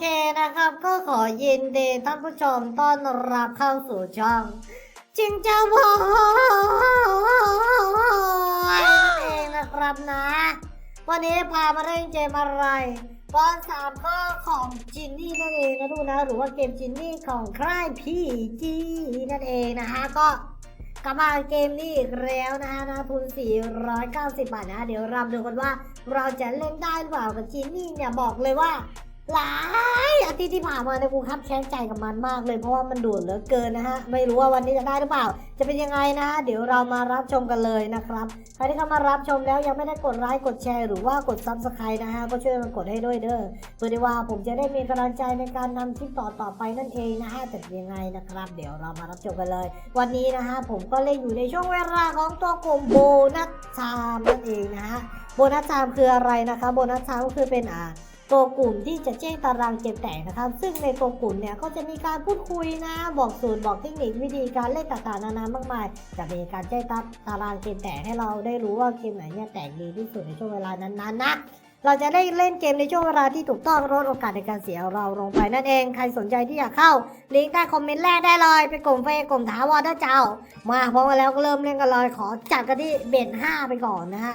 เคนะครับ ก็ขอยินดีท่านผู้ชมต้อนรับเข้าสู่ช่องจิงเจ้าบอยเองนะครับนะ วันนี้พามาเล่นเกมอะไรบอลสามข้อของจินนี่นั่นเองนะทุกนนะ หรือว่าเกมจินนี่ของค่ายพีจีนั่นเองนะฮะก็กลับมาเกมนี้อีกแล้วนะฮะนะทุน 490 บาทนะ เดี๋ยวเราดูกันว่าเราจะเล่นได้หรือเปล่ากับจินนี่เนี่ยบอกเลยว่า หลายอาทิตย์ที่ผ่านมาเนี่ยกูคับแค้นใจกับมันมากเลยเพราะว่ามันด่วนเหลือเกินนะฮะไม่รู้ว่าวันนี้จะได้หรือเปล่า จะเป็นยังไงนะเดี๋ยวเรามารับชมกันเลยนะครับใครที่เข้ามารับชมแล้วยังไม่ได้กดไลค์กดแชร์หรือว่ากดซับสไครต์นะฮะก็ช่วยมันกดให้ด้วยเด้อเพื่อที่ว่าผมจะได้มีกำลังใจในการนำคลิปต่อต่อไปนั่นเองนะฮะแต่เป็นยังไงนะครับ เดี๋ยวเรามารับชมกันเลย วันนี้นะฮะผมก็เล่นอยู่ในช่วงเวลาของตัวกลมโบนัสไทม์นั่นเองนะฮะโบนัสไทม์คืออะไรนะคะโบนัสไทม์ก็คือเป็นอ่า ตัวกลุ่มที่จะแจ้งตารางเกมแตกนะครับ ซึ่งในตัวกลุ่มเนี่ยก็จะมีการพูดคุยนะ บอกสูตรบอกเทคนิควิธีการเล่นต่างๆนานามากมาย จะมีการแจ้งตารางเกมแตกให้เราได้รู้ว่าเกมไหนเนี่ยแตกดีที่สุดในช่วงเวลานั้นๆนะเราจะได้เล่นเกมในช่วงเวลาที่ถูกต้องลดโอกาสในการเสียเราลงไปนั่นเอง ใครสนใจที่อยากเข้า ลิงก์ใต้คอมเมนต์แรกได้เลย ไปกลุ่มเฟซกลุ่มถาวรนะเจ้า มาพร้อมกันแล้วก็เริ่มเล่นกันเลย ขอจัดกันที่เบ็ดห้าไปก่อนนะฮะ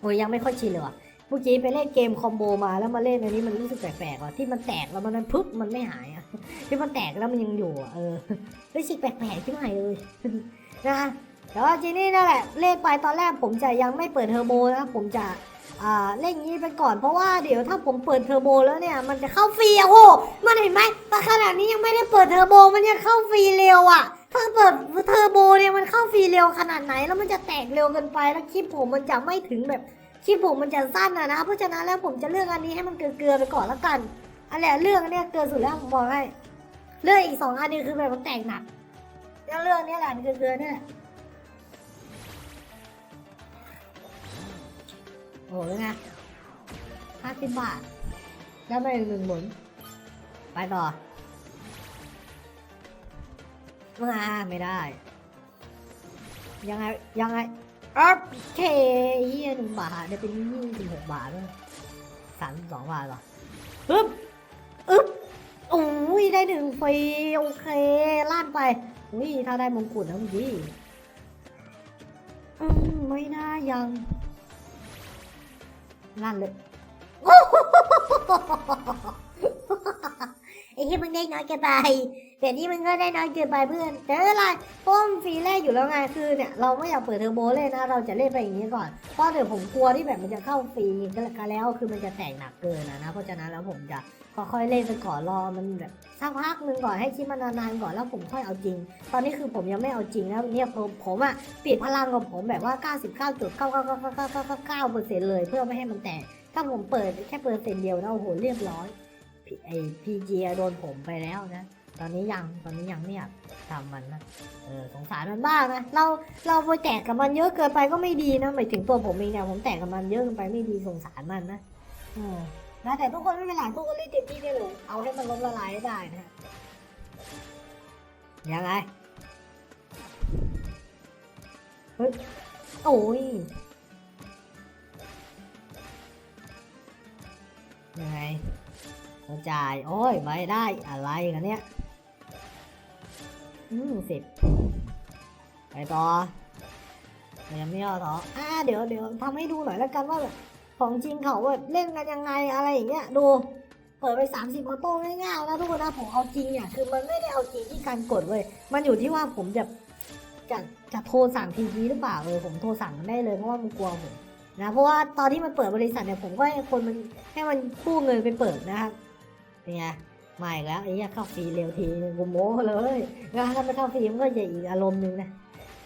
โอ้ยยังไม่ค่อยชินเลยว่ะ เมื่อกี้ไปเล่นเกมคอมโบมาแล้วมาเล่นอันนี้มันรู้สึกแปลกๆว่ะที่มันแตกแล้วมันนั้นพึบมันไม่หายอะที่มันแตกแล้วมันยังอยู่อะเออรู้สึกแปลกๆขึ้นมาเลยนะแต่ว่าจีนี่นั่นแหละเล่นไปตอนแรกผมจะยังไม่เปิดเทอร์โบนะผมจะอ่าเล่นอย่างนี้ไปก่อนเพราะว่าเดี๋ยวถ้าผมเปิดเทอร์โบแล้วเนี่ยมันจะเข้าฟรีอะโหมันเห็นไหมแต่ขนาดนี้ยังไม่ได้เปิดเทอร์โบมันยังเข้าฟรีเร็วอะถ้าเปิดเทอร์โบเนี่ยมันเข้าฟรีเร็วขนาดไหนแล้วมันจะแตกเร็วเกินไปแล้วคลิปผมมันจะไม่ถึงแบบ คลิปผมมันจะสั้นอะนะเพราะฉะนั้นแล้วผมจะเลือกอันนี้ให้มันเกลือๆไปก่อนและกันอันแหละเลือกอันเนี้ยเกลือสุดแล้วผมบอกให้เลือกอีกสองอันนี้คือแบบมันแตกหนักแล้วเลือกอันเนี้ยแหละอันเกลือๆเนี่ยแหละโอ้ยไงห้าสิบบาท แล้วมาอีกหนึ่งหมุน ไปต่อมาไม่ได้ ยังไง ยังไง โอเคเฮียหนึ่งบาทได้เป็นยี่สิบหกบาทเลยสามสองบาทหรอปึ๊บอึ๊บโอ้ยได้หนึ่งฟรีโอเคลาดไปอุ้ยถ้าได้มงกุฎนะเมื่อกี้อืมไม่น่ายังลั่นเลยโอ้โห ไอ้ที่มึงได้น้อยเกินไปแต่นี่มึงก็ได้น้อยเกินไปเพื่อน แต่ไม่เป็นไรเพราะมันฟรีแรกอยู่แล้วไงคือเนี่ยเราไม่อยากเปิดเทอร์โบเลยนะ เราจะเล่นไปอย่างนี้ก่อน เพราะเดี๋ยวผมกลัวที่แบบมันจะเข้าฟรีกันแล้วคือมันจะแตกหนักเกินนะนะ เพราะฉะนั้นแล้วผมจะค่อยๆเล่นไปก่อนรอมันแบบสักพักหนึ่งก่อนให้คลิปมันนานๆก่อนแล้วผมค่อยเอาจริง ตอนนี้คือผมยังไม่เอาจริงแล้วเนี่ยผมผมอะปิดพลังของผมแบบว่า 99.9999999เปอร์เซ็นต์เลยเพื่อไม่ให้มันแตกถ้าผมเปิดแค่เปอร์เซ็นต์เดียวนะโอ้โหเรียบร้อย ไอพี่เจียโดนผมไปแล้วนะ ตอนนี้ยังตอนนี้ยังไม่อยากทำมันนะเออสงสารมันบ้างนะเราเราไปแตกกับมันเยอะเกินไปก็ไม่ดีนะหมายถึงตัวผมเองเนี่ยผมแตกกับมันเยอะเกินไปไม่ดีสงสารมันนะอืมนะแต่ทุกคนไม่เป็นไรทุกคนเล่นเต็มที่ได้เลยเอาให้มันล้มละลายได้นะยังไงเฮ้ยโอ้ยยังไง กระจาย โอ้ยไม่ได้อะไรกันเนี่ย อืมสิบไปต่อยังไม่ย่อท้ออ่าเดี๋ยวเดี๋ยวทำให้ดูหน่อยแล้วกันว่าแบบของจริงเขาแบบเล่นกันยังไงอะไรอย่างเงี้ยดู เปิดไป 30ออโต้ง่ายๆนะทุกคนนะผมเอาจริงอะคือมันไม่ได้เอาจริงที่การกดเว้ยมันอยู่ที่ว่าผมจะจะจะโทรสั่งทีทีหรือเปล่าเออผมโทรสั่งมันได้เลยเพราะว่ามันกลัวผมนะเพราะว่าตอนที่มันเปิดบริษัทเนี่ยผมก็ให้คนมันให้มันกู้เงินไปเปิดนะครับ นไงมาอีกแล้วไอ้เหี้ยเข้าฟรีเร็วทีกูโม้เลยงานถ้าไม่เข้าฟรีมันก็จะอีกอารมณ์หนึ่งนะ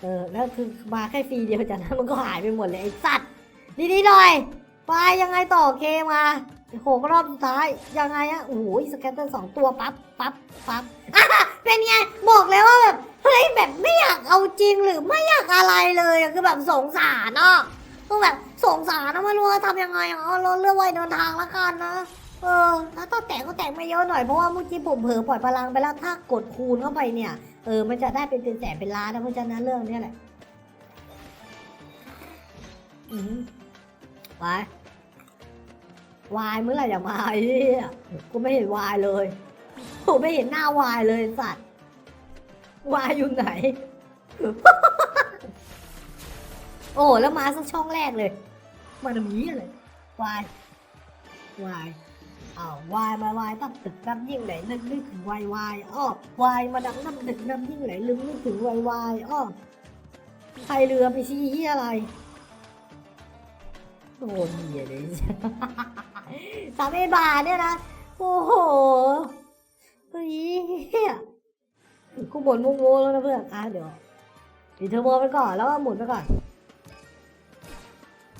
เออแล้วคือมาแค่ฟรีเดียวจากนั้นมันก็หายไปหมดเลยไอ้สัตว์ดีๆหน่อยไปยังไงต่อเคมาโหรอบสุดท้ายยังไงอะโอ้โหสแกตเตอร์สองตัวปั๊บปั๊บปั๊บอะเป็นไงบอกเลยว่าแบบเฮ้ยแบบไม่อยากเอาจริงหรือไม่อยากอะไรเลยคือแบบสงสารอะต้องแบบสงสารนะไม่รู้ว่าทำยังไงอะเอารถเรือไว้เดินทางละกันนะ เออถ้าถ้าแตกก็แตกไม่เยอะหน่อย เพราะว่าเมื่อกี้ผมเผลอปล่อยพลังไปแล้วถ้ากดคูณเข้าไปเนี่ย เออ มันจะได้เป็นเป็นแสนเป็นล้านนะเพราะฉะนั้นเรื่องนี้แหละ อืมไปวายเมื่อไหร่จะมาไอ้เหี้ยกูไม่เห็นวายเลยกูไม่เห็นหน้าวายเลยสัตว์ วายอยู่ไหน โอ้แล้วมาสักช่องแรกเลยมาทำนี้เลยวายวาย อ้าววายมาวายตั้งตึกน้ำยิ่งไหนนึกนึกถึงวายวายอ้อวายมาดังน้ำตึกน้ำยิ่งไหนลืมนึกถึงวายวายอ้อใครเรือไปชี้เหียอะไรโดนเหี้ยเลยสามเอบาเนี่ยนะโอ้โหเฮ้ยเหี้ยกูบ่นโมๆแล้วนะเพื่อนอะเดี๋ยวปิดเทอร์โบไปก่อนแล้วก็หมุนไปก่อน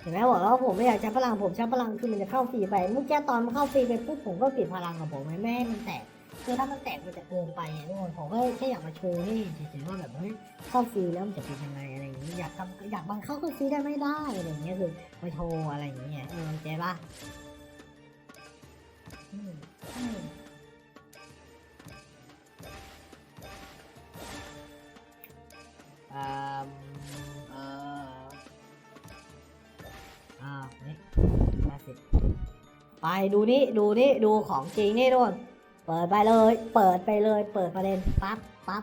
เห็นไหมบอกแล้วผมไม่อยากใช้พลังผมใช้พลังคือมันจะเข้าฟรีไปเมื่อกี้ตอนมันเข้าฟรีไปปุ๊บผมก็ปิดพลังของผมไม่ไม่ให้มันแตกคือถ้ามันแตกมันจะเกินไปทุกคนผมก็แค่อยากมาโชว์ให้เฉยๆว่าแบบเฮ้ยเข้าฟรีแล้วมันจะเป็นยังไงอะไรอย่างนี้อยากทำอยากบังเข้าเข้าฟรีได้ไม่ได้อะไรอย่างเงี้ยคือมาโชว์อะไรอย่างเงี้ยเออเข้าใจปะอืมอืมอ่า อ่านี่ห้าสิบไปดูนี่ดูนี่ดูของจริงนี่ทุกคนเปิดไปเลย เปิดไปเลย เปิดประเด็นปั๊บปั๊บ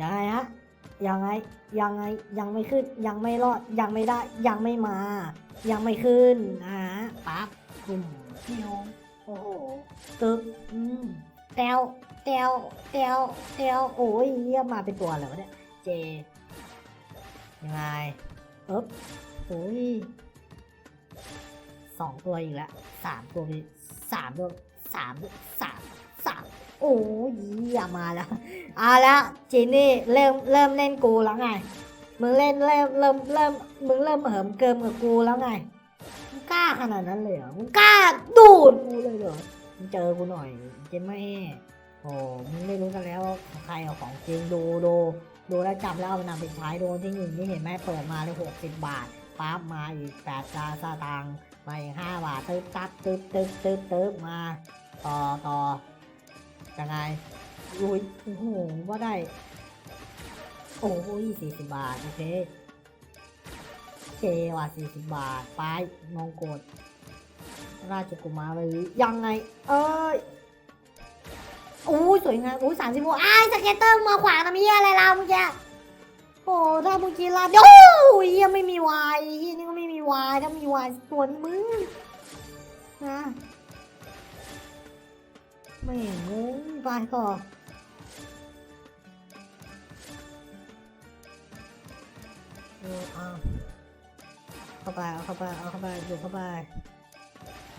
ยังไงฮะยังไงยังไงยังไม่ขึ้นยังไม่รอดยังไม่ได้ยังไม่มา ยังไม่ขึ้นอ่าปั๊บกลุ่มพี่น้องโอ้โหตึ๊บอืมแตวแตวแตวแตวโอ้ยเยี่ยมมาเป็นตัวอะไรวะเนี่ยเจยังไงปึ๊บ โอ้ยสองตัวอีกแล้วสามตัวอีกสามตัวสามตัวสามสามโอ้ยอย่ามาแล้วเอาแล้วจินนี่เริ่มเริ่มเล่นกูแล้วไงมึงเล่นเริ่มเริ่มเริ่มมึงเริ่มเหิมเกิมกับกูแล้วไงมึงกล้าขนาดนั้นเลยเหรอมึงกล้าดูดกูเลยเหรอมึงเจอกูหน่อยเจนไม่โอ้มึงไม่รู้กันแล้วใครเอาของจริงดูดูดูแล้วจำแล้วเอาไปนำไปใช้โดนที่หนึ่งที่เห็นไหมเปิดมาเลยหกสิบบาท ปั๊บมาอีกแปดจาสตางค์มาอีกห้าบาทตึ๊บตับตึ๊บตึ๊บตึ๊บตึ๊บมาต่อต่อยังไงอุ้ยโอ้โหว่าได้ โอ้ยสี่สิบบาท โอเคเจว่ะสี่สิบบาท ไปมองกด ราชกุมารเลยยังไง เอ้ยอู้สวยงามอู้สามสิบโมอ้ายสเก็ตเตอร์มาขวางทำเหี้ยอะไรเราเมื่อกี้ โอ้ถ้าเมื่อกี้ลาดโอ้ยยังไม่มีวายเฮียนี่ก็ไม่มีวายถ้ามีวายตัวนี้มึงนะไม่งงไปก่อเอาเข้าไปเอาเข้าไปเอาเข้าไปโดดเข้าไป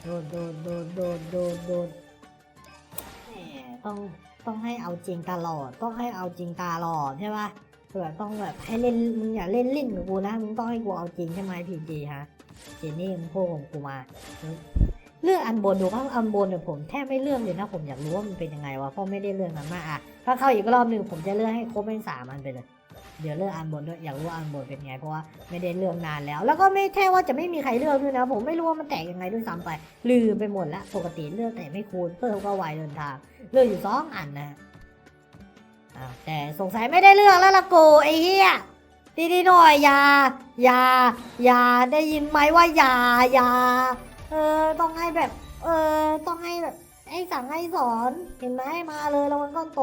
โดดโดดโดดโดดโดดโดดต้องต้องให้เอาจริงตลอด ต้องให้เอาจริงตลอดใช่ปะ คือแบบต้องแบบให้เล่นมึงอย่าเล่นเล่นกับกูนะมึงต้องให้กูเอาจริงใช่ไหมพีจีฮะเจนนี่มึงพูดของกูมาเรื่องอันบนดูว่าอันบนเนี่ยผมแทบไม่เลื่อนเลยนะผมอยากรู้ว่ามันเป็นยังไงวะเพราะไม่ได้เลื่อนมันมากอะถ้าเข้าอีกรอบหนึ่งผมจะเลื่อนให้ครบเป็นสามอันไปเลยเดี๋ยวเลือกอันบนด้วยอยากรู้ว่าอันบนเป็นไงเพราะว่าไม่ได้เลือกนานแล้ว แล้วก็ไม่แค่ว่าจะไม่มีใครเลือกด้วยนะ ผมไม่รู้ว่ามันแตกยังไงด้วยซ้ำไปลืมไปหมดล้วปกติเลือกแต่ไม่คูณเพิ่มก็ไวเดินทางเลือกอยู่สองอันนะ อ้าวแต่สงสัยไม่ได้เลือกแล้วละกูไอ้เหี้ยดีๆหน่อยอย่าอย่าอย่าได้ยินไหมว่าอย่าอย่าเออต้องให้แบบ เออต้องให้แบบให้สั่งให้สอนเห็นไหมมาเลยรางวัลก้อนโต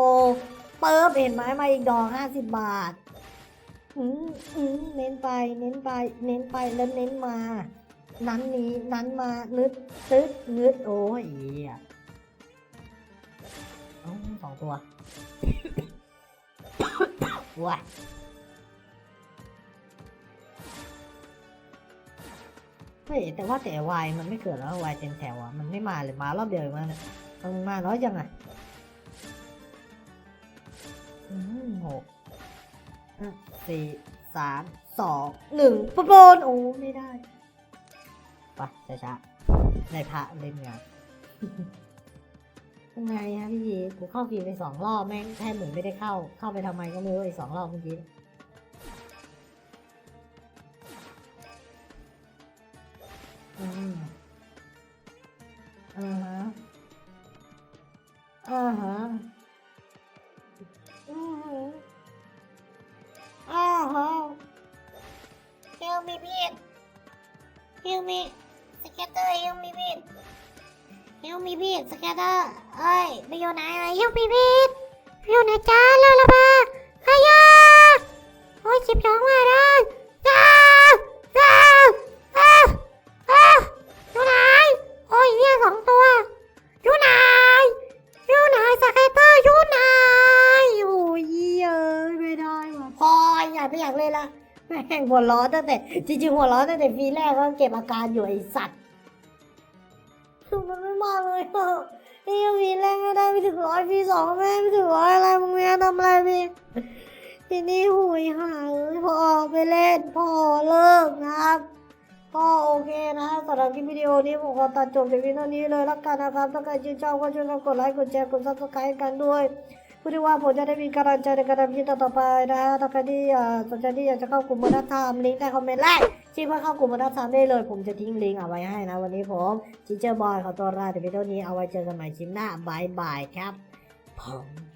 เปิบเห็นไหมมาอีกดอกห้าสิบบาทอืมอืมเน้นไปเน้นไปเน้นไปแล้วเน้นมา นั้นนี้นั้นมานึดตึ๊ดนึดโอ้ยเหี้ยเอ้าสองตัว ว้าเฮ้ยแต่ว่าแต่วายมันไม่เกิดแล้ววายเต็มแถวอะมันไม่มาเลยมารอบเดียวมาเนี่ยมันมาน้อยจังอะอืมหกห้าสี่สามสองหนึ่งปะโปนโอ้ไม่ได้ไปช้าช้าๆในพระเล่นงาน ยังไงฮะพี่ยีกูเข้าฟรีไปสองรอบแม่งแทบเหมือนไม่ได้เข้า เข้าไปทำไมก็ไม่รู้ไอ้สองรอบเมื่อกี้อืม ยูนเอ้ยฮิวมีมีดไปอยู่ไหนจ้าแล้วละบ้าขยะโอ้ยจิบท้องมาได้จ้าจ้าอ้าอ้าอยู่ไนโอ้ยเรียสองตัวอยู่ไนอยู่ไหนสเก็ตเตอร์อยู่ไนโอ้ยเอ้ยไม่ได้ว่ะพออยากไม่อยากเลยละแม่งหัวร้อนตั้งแต่จริงๆหัวร้อนตั้งแต่ฟีแรกก็เก็บอาการอยู่ไอสัตว์คือมันไม่มากเลย อะนี่ยังมีแรงก็ได้ไม่ถึงร้อยพี่สองแม่ไม่ถึงร้อยอะไรมึงเนี่ยทำอะไรพี่ทีนี้หุยหาเอ้ยพอไปเล่นพอเลิกนะครับก็โอเคนะสำหรับคลิปวิดีโอนี้ผมขอตัดจบแต่เพียงเท่านี้เลยละกันนะครับถ้าใครชื่นชอบก็ช่วยกันกดไลค์กดแชร์กดซับสไครต์กันด้วย ผู้ที่ว่าผมจะได้มีกำลังใจในการทำคลิปต่อไปนะฮะถ้าใครที่สนใจที่อยากจะเข้ากลุ่มวัฒนธรรมลิงก์ใต้คอมเมนต์แรกที่เพื่าเข้ากลุ่มวัฒนธรรมได้เลย ผมจะทิ้งลิงก์เอาไว้ให้นะ วันนี้ผมจิเจอร์บอยขอตัวลาแต่เพียงเท่านี้เอาไว้เจอกันใหม่คลิปหน้าบายบายครับผม